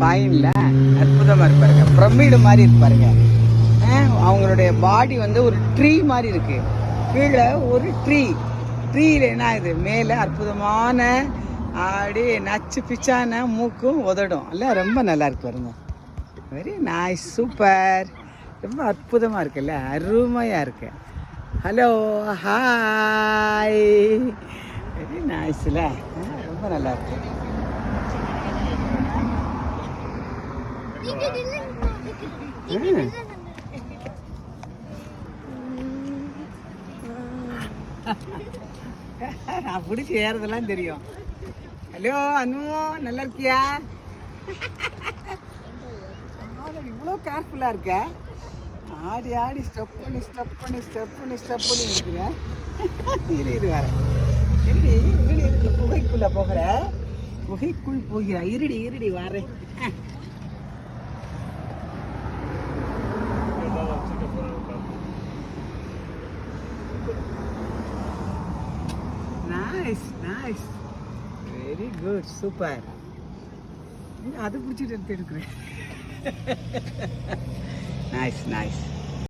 ஃபைன்ல அற்புதமாக இருப்பாருங்க. பிரமிடு மாதிரி இருப்பாருங்க. அவங்களுடைய பாடி வந்து ஒரு ட்ரீ மாதிரி இருக்குது கீழே ஒரு ட்ரீ ட்ரீயில் என்ன இது? மேலே அற்புதமான அப்படியே நச்சு பிச்சான மூக்கும் உதடும். இல்லை ரொம்ப நல்லா இருக்கு பாருங்க. வெரி நைஸ் சூப்பர் ரொம்ப அற்புதமாக இருக்குல்ல அருமையாக இருக்கு. ஹலோ ஹாய் வெரி நைஸ்ல ரொம்ப நல்லா இருக்கு. நான் பிடிச்சி ஏறதெல்லாம் தெரியும். ஹலோ அனு நல்லா இருக்கியா இவ்வளோ கேர்ஃபுல்லாக இருக்க? ஆடி ஆடி ஸ்டெப் பண்ணி ஸ்டெப் பண்ணி ஸ்டெப் பண்ணி ஸ்டெப் பண்ணி இருக்கிறேன் இரு இது வர இருடி இருடி இருக்கு குகைக்குள்ளே போகிற? குகைக்குள் போகிற. இருடி இருடி வரேன். Nice nice very good super அது பிடிச்சிட்டு எடுத்து எடுக்கிறேன் நைஸ் நைஸ்